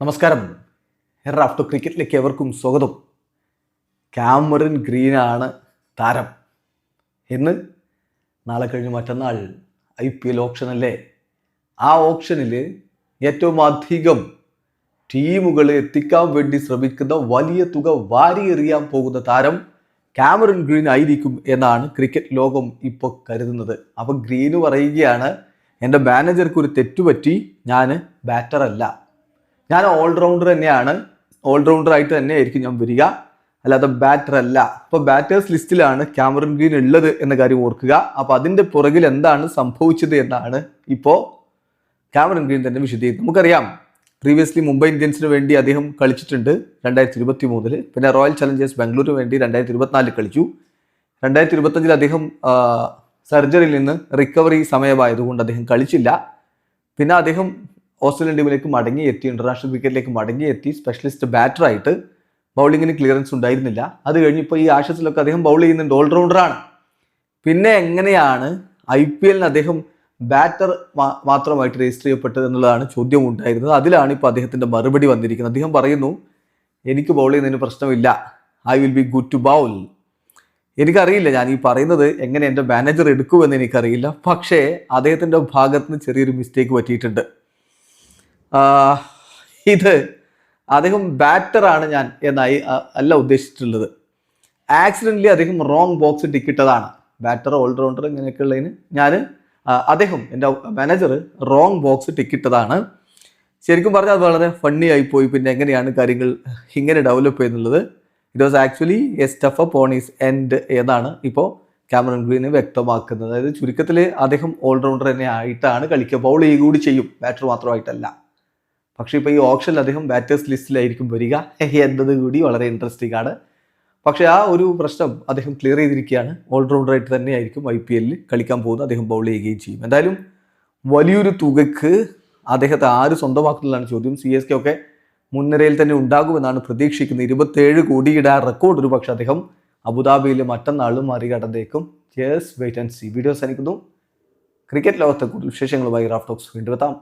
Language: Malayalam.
നമസ്കാരം. റാഫ്റ്റോ ക്രിക്കറ്റിലേക്ക് എവർക്കും സ്വാഗതം. ക്യാമറിൻ ഗ്രീനാണ് താരം. എന്ന് നാളെ കഴിഞ്ഞ് മറ്റന്നാൾ ഐ പി എൽ ഓപ്ഷനല്ലേ ആ ഓപ്ഷനിൽ ഏറ്റവും അധികം ടീമുകൾ എത്തിക്കാൻ വേണ്ടി ശ്രമിക്കുന്ന വലിയ തുക വാരിയെറിയാൻ പോകുന്ന താരം ക്യാമറൻ ഗ്രീൻ ആയിരിക്കും എന്നാണ് ക്രിക്കറ്റ് ലോകം ഇപ്പോൾ കരുതുന്നത്. അപ്പം ഗ്രീന് പറയുകയാണ് എന്റെ മാനേജർക്ക് ഒരു തെറ്റുപറ്റി ഞാൻ ബാറ്റർ അല്ല ഞാൻ ഓൾറൗണ്ടർ തന്നെയാണ്. ഓൾറൗണ്ടർ ആയിട്ട് തന്നെ ആയിരിക്കും ഞാൻ വരിക. അല്ലാതെ ബാറ്റർ അല്ല. അപ്പോൾ ബാറ്റേഴ്സ് ലിസ്റ്റിലാണ് ക്യാമറൻ ഗ്രീൻ ഉള്ളത് എന്ന കാര്യം ഓർക്കുക. അപ്പോൾ അതിന്റെ പുറകിൽ എന്താണ് സംഭവിച്ചത് എന്നാണ് ഇപ്പോൾ ക്യാമറൻ ഗ്രീൻ തന്നെ വിശദീകരിക്കുന്നത്. നമുക്കറിയാം പ്രീവിയസ്ലി മുംബൈ ഇന്ത്യൻസിന് വേണ്ടി അദ്ദേഹം കളിച്ചിട്ടുണ്ട് രണ്ടായിരത്തി ഇരുപത്തി മൂന്നിൽ പിന്നെ റോയൽ ചലഞ്ചേഴ്സ് ബാംഗ്ലൂരിന് വേണ്ടി രണ്ടായിരത്തി ഇരുപത്തിനാലിൽ കളിച്ചു. രണ്ടായിരത്തി ഇരുപത്തഞ്ചിൽ അദ്ദേഹം സർജറിയിൽ നിന്ന് റിക്കവറി സമയമായതുകൊണ്ട് അദ്ദേഹം കളിച്ചില്ല. പിന്നെ അദ്ദേഹം ഓസ്ട്രേലിയൻ ടീമിലേക്ക് മടങ്ങിയെത്തി ഇന്റർനാഷണൽ ക്രിക്കറ്റിലേക്ക് മടങ്ങിയെത്തി സ്പെഷ്യലിസ്റ്റ് ബാറ്ററായിട്ട് ബൗളിങ്ങിന് ക്ലിയറൻസ് ഉണ്ടായിരുന്നില്ല. അത് കഴിഞ്ഞപ്പോൾ ഈ ആഷസിലൊക്കെ അദ്ദേഹം ബൗൾ ചെയ്യുന്നുണ്ട്. ഓൾറൗണ്ടറാണ് പിന്നെ എങ്ങനെയാണ് ഐ പി എല്ലിന് അദ്ദേഹം ബാറ്റർ മാത്രമായിട്ട് രജിസ്റ്റർ ചെയ്യപ്പെട്ടത് എന്നുള്ളതാണ് ചോദ്യം ഉണ്ടായിരുന്നത് അതിലാണ് ഇപ്പോൾ അദ്ദേഹത്തിന്റെ മറുപടി വന്നിരിക്കുന്നത്. അദ്ദേഹം പറയുന്നു എനിക്ക് ബൗൾ ചെയ്യുന്നതിന് പ്രശ്നമില്ല. I will be good to bowl എനിക്കറിയില്ല ഞാൻ ഈ പറയുന്നത് എങ്ങനെ എന്റെ മാനേജർ എടുക്കുമെന്ന് എനിക്കറിയില്ല. പക്ഷേ അദ്ദേഹത്തിന്റെ ഭാഗത്ത് നിന്ന് ചെറിയൊരു മിസ്റ്റേക്ക് പറ്റിയിട്ടുണ്ട്. ഇത് അദ്ദേഹം ബാറ്ററാണ് ഞാൻ എന്നായി അല്ല ഉദ്ദേശിച്ചിട്ടുള്ളത്. ആക്സിഡന്റലി അദ്ദേഹം റോങ് ബോക്സ് ടിക്കിട്ടതാണ് ബാറ്റർ ഓൾറൗണ്ടർ ഇങ്ങനെയൊക്കെ ഉള്ളതിന് ഞാൻ അദ്ദേഹം എന്റെ മാനേജർ റോങ് ബോക്സ് ടിക്കിട്ടതാണ് ശരിക്കും പറഞ്ഞാൽ അത് വളരെ ഫണ്ണി ആയിപ്പോയി പിന്നെ എങ്ങനെയാണ് കാര്യങ്ങൾ ഇങ്ങനെ develop ചെയ്യുന്നുള്ളത് it was actually a stuff up on his end എന്നാണ് ഇപ്പോൾ ക്യാമറൺ ഗ്രീന് വ്യക്തമാക്കുന്നത്. അതായത് ചുരുക്കത്തിൽ അദ്ദേഹം ഓൾറൗണ്ടർ തന്നെ ആയിട്ടാണ് കളിക്കുക. ബൗൾ ചെയ്യുക കൂടി ചെയ്യും. ബാറ്റർ മാത്രമായിട്ടല്ല. പക്ഷേ ഇപ്പോൾ ഈ ഓപ്ഷനിൽ അദ്ദേഹം ബാറ്റേഴ്സ് ലിസ്റ്റിലായിരിക്കും വരിക. എന്നത് കൂടി വളരെ ഇൻട്രസ്റ്റിംഗ് ആണ്. പക്ഷേ ആ ഒരു പ്രശ്നം അദ്ദേഹം ക്ലിയർ ചെയ്തിരിക്കുകയാണ്. ഓൾറൗണ്ടറായിട്ട് തന്നെയായിരിക്കും ഐ പി എല്ലിൽ കളിക്കാൻ പോകുന്നത്. അദ്ദേഹം ബൗൾ ചെയ്യുകയും ചെയ്യും. എന്തായാലും വലിയൊരു തുകയ്ക്ക് അദ്ദേഹത്തെ ആര് സ്വന്തമാക്കുന്നതാണ് ചോദ്യം. സി എസ് കെ ഒക്കെ മുൻനിരയിൽ തന്നെ ഉണ്ടാകുമെന്നാണ് പ്രതീക്ഷിക്കുന്നത്. ഇരുപത്തേഴ് കോടിയുടെ ആ റെക്കോർഡ് ഒരു പക്ഷേ അദ്ദേഹം അബുദാബിയിൽ മറ്റന്നാളും മറികടന്നേക്കും. ജേഴ്സ് വെയിറ്റ് ആൻഡ് സി വീഡിയോസ് അനുക്കുന്നു ക്രിക്കറ്റ് ലോകത്തെ കൂടുതൽ വിശേഷങ്ങളുമായി റാഫ്റ്റോക്സ് വീണ്ടും എത്താം.